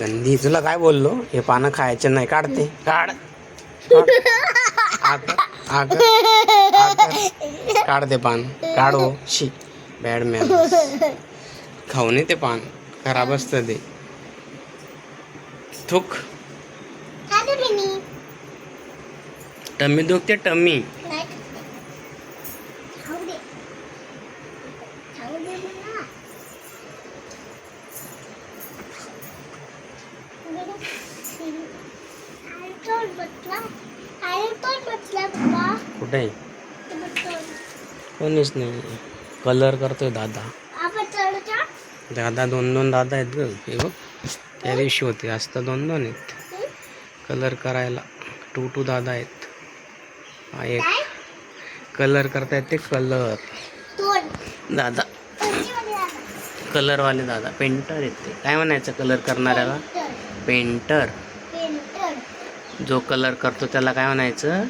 गंदी तुला काय बोललो? हे पानं खायचे नाही काढते काढ. काढ. आकर, आकर, आकर. काढ ते पान. काढ हो. शी. बॅड मॅन खाऊ नये ते पान. खराब असतं ते. थुक. टम्मी दुखते टम्मी. कुठे तोड. कोणीच नाही कलर करतोय दादा? दादा दोन दोन दादा आहेत ग हे बघ त्या दिवशी होते आज तर दोन दोन आहेत? कलर करायला टू टू दादा आहेत हा एक? कलर करतायत ते कलर. दादा? कलरवाले दादा पेंटर आहेत ते काय म्हणायचं कलर करणाऱ्याला पेंटर. जो कलर करतो त्याला काय म्हणायचं.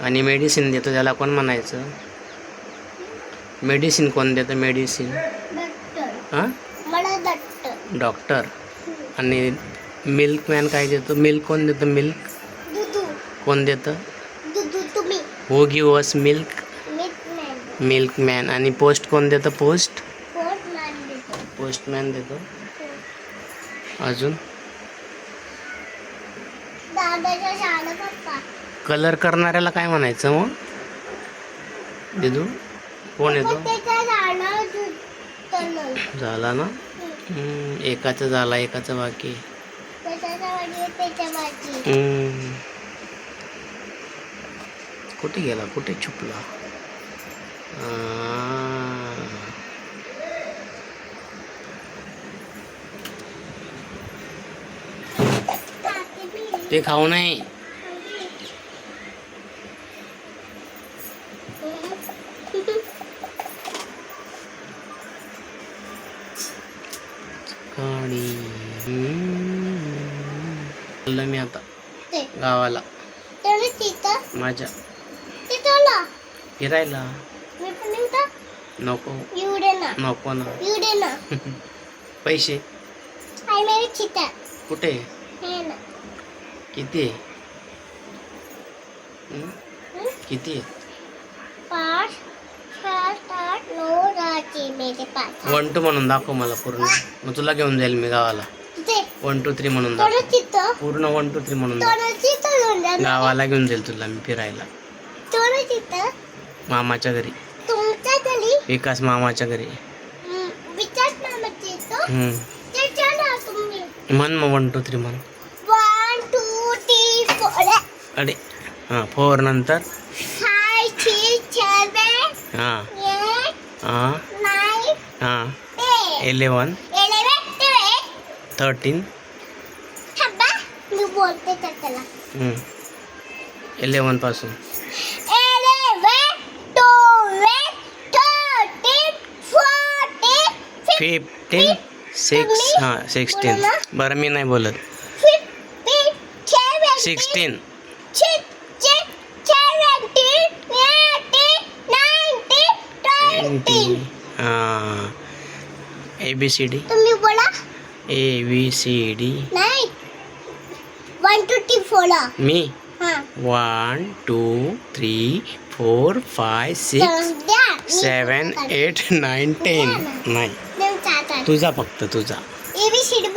आणि मेडिसिन देतो त्याला कोण म्हणायचं? मेडिसिन कोण देतं? Medicine doctor. हां. डॉक्टर आणि मिल्कमॅन काय देतो? मिल्क कोण देतं? मिल्क. कोण देतं. Who give us milk milkman. आणि पोस्ट कोण देतं? पोस्ट पोस्टमॅन देतो. देतो. अजून. कलर करणाऱ्याला काय म्हणायचं मग? दिदू कोण येतो. झाला ना? एकाचं झाला एकाचं बाकी. कुठे गेला? कुठे छुपला? ते खाऊ नये. मी आता. गावाला. माझ्या. फिरायला. नको. नको ना. पैसे. आई मेरी चिता. कुठे? ना. किती? आहे? किती? आहे पाच सात आठ नऊ दहाचे मेरे पाच वन टू म्हणून दाखव मला पूर्ण. मग तुला घेऊन जाईल मी गावाला. वन टू थ्री म्हणून दाखव. पूर्ण वन टू थ्री म्हणून दाखव. घेऊन जा. गावाला घेऊन जाईल तुला मी फिरायला. मामाच्या घरी. तुमच्या घरी? विकास मामाच्या घरी. विचार ना मग तिथं हम्म. ते चला तुम्ही. म्हण मग वन टू थ्री म्हण. अरे हां फोर नंतर? हां. हां. हां. Eleven thirteen eleven fourteen fifteen six हां सिक्स्टीन बरं मी नाही बोलत. Sixteen A B C D तुम्ही बोला. ए बी सी डी नाही वन टू थ्री फोला मी हां. One two three four five six seven eight nine ten नाही तुझा फक्त तुझा. एबीसीडी बोल